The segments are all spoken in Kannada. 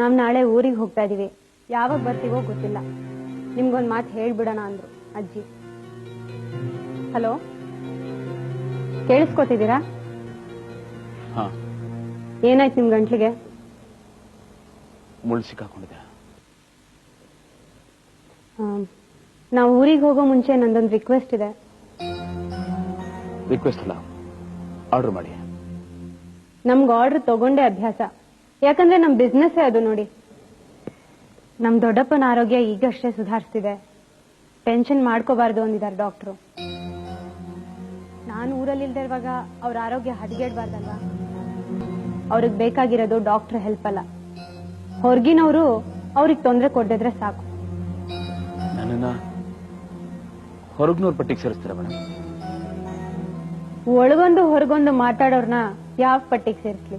ನಾವ್ ನಾಳೆ ಊರಿಗೆ ಹೋಗ್ತಾ ಇದೀವಿ. ಯಾವಾಗ ಬರ್ತೀವೋ ಗೊತ್ತಿಲ್ಲ. ನಿಮ್ಗೊಂದ್ ಮಾತು ಹೇಳ್ಬಿಡೋಣ ಅಂದ್ರು ಅಜ್ಜಿ. ಹಲೋ? ಕೇಳಿಸ್ಕೊತಿದ್ದೀರಾ? ಏನಾಯ್ತು ನಿಮ್ ಗಂಟ್ಲಿಗೆ? ಸಿಕ್ಕಾಕೊಂಡಿದೆ. ನಾವ್ ಊರಿಗೆ ಹೋಗೋ ಮುಂಚೆ ನಂದೊಂದು ರಿಕ್ವೆಸ್ಟ್ ಇದೆ. ರಿಕ್ವೆಸ್ಟ್ ಅಲ್ಲ. ಆರ್ಡರ್ ಮಾಡಿ. ನಮ್ಗೆ ಆರ್ಡರ್ ತಗೊಂಡೇ ಅಭ್ಯಾಸ. ಯಾಕಂದ್ರೆ ನಮ್ ಬಿಸ್ನೆಸ್ ಅದು ನೋಡಿ. ನಮ್ ದೊಡ್ಡಪ್ಪನ ಆರೋಗ್ಯ ಈಗಷ್ಟೇ ಸುಧಾರಿಸ್ತಿದೆ. ಟೆನ್ಷನ್ ಮಾಡ್ಕೋಬಾರ್ದು ಅಂದಿದ್ದಾರೆ ಡಾಕ್ಟ್ರು ನಾನು ಊರಲ್ಲಿ ಇಲ್ದೆ ಇರುವಾಗ ಅವ್ರ ಆರೋಗ್ಯ ಹದಗೆಡ್ಬಾರ್ದಲ್ವಾ? ಅವ್ರಿಗೆ ಬೇಕಾಗಿರೋದು ಡಾಕ್ಟರ್ ಹೆಲ್ಪ್ ಅಲ್ಲ. ಹೊರಗಿನವರು ಅವ್ರಿಗೆ ತೊಂದರೆ ಕೊಡ್ದಿದ್ರೆ ಸಾಕು. ನನ್ನನ್ನ ಹೊರಗ್ನೂರ್ ಪಟ್ಟಿಗೆ ಸೇರಿಸ್ತೀರಾ ಮೇಡಮ್? ಒಳಗೊಂದು ಹೊರಗೊಂದು ಮಾತಾಡೋರ್ನ ಯಾವ ಪಟ್ಟಿಗೆ ಸೇರಿಸ್ಲಿ?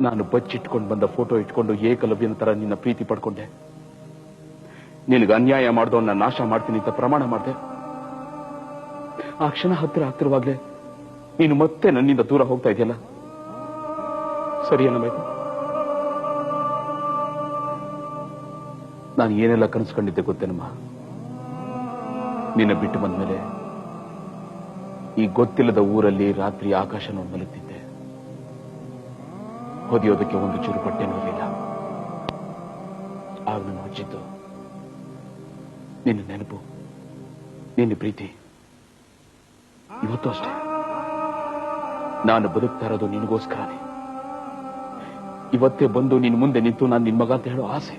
ನಾನು ಬಚ್ಚಿಟ್ಕೊಂಡು ಬಂದ ಫೋಟೋ ಇಟ್ಕೊಂಡು ಏಕಲವ್ಯನ ತರ ನಿನ್ನ ಪ್ರೀತಿ ಪಡ್ಕೊಂಡೆ. ನಿನಗೆ ಅನ್ಯಾಯ ಮಾಡ್ದವನ್ನ ನಾಶ ಮಾಡ್ತೀನಿ ಅಂತ ಪ್ರಮಾಣ ಮಾಡಿದೆ. ಆ ಕ್ಷಣ ಹತ್ತಿರ ಹತ್ತಿರವಾಗ್ಲೇ ನೀನು ಮತ್ತೆ ನನ್ನಿಂದ ದೂರ ಹೋಗ್ತಾ ಇದೆಯಲ್ಲ? ಸರಿಯೇನ ಬೇಕು ನಾನು ಏನೆಲ್ಲ ಕನಸ್ಕೊಂಡಿದ್ದೆ ಗೊತ್ತೇನಮ್ಮ? ನಿನ್ನ ಬಿಟ್ಟು ಬಂದ ಮೇಲೆ ಈ ಗೊತ್ತಿಲ್ಲದ ಊರಲ್ಲಿ ರಾತ್ರಿ ಆಕಾಶ ನೋಡಿ ಹೊದಿಯೋದಕ್ಕೆ ಒಂದು ಚೂರು ಪಟ್ಟೆನೂ ಇಲ್ಲ ಆಗ ನಾನು ಹಚ್ಚಿದ್ದು ನಿನ್ನ ನೆನಪು, ನಿನ್ನ ಪ್ರೀತಿ, ಇವತ್ತು ಅಷ್ಟೇ. ನಾನು ಬದುಕ್ತಾ ಇರೋದು ನಿನಗೋಸ್ಕರನೇ. ಇವತ್ತೇ ಬಂದು ನಿನ್ ಮುಂದೆ ನಿಂತು ನಾನು ನಿನ್ ಮಗ ಅಂತ ಹೇಳೋ ಆಸೆ.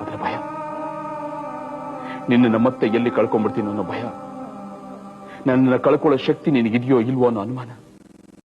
ಅದರ ಭಯ. ನಿನ್ನ ಮತ್ತೆ ಎಲ್ಲಿ ಕಳ್ಕೊಂಡ್ಬಿಡ್ತೀನಿ ಅನ್ನೋ ಭಯ. ನನ್ನನ್ನು ಕಳ್ಕೊಳ್ಳೋ ಶಕ್ತಿ ನಿನಗಿದೆಯೋ ಇಲ್ವೋ ಅನ್ನೋ ಅನುಮಾನ.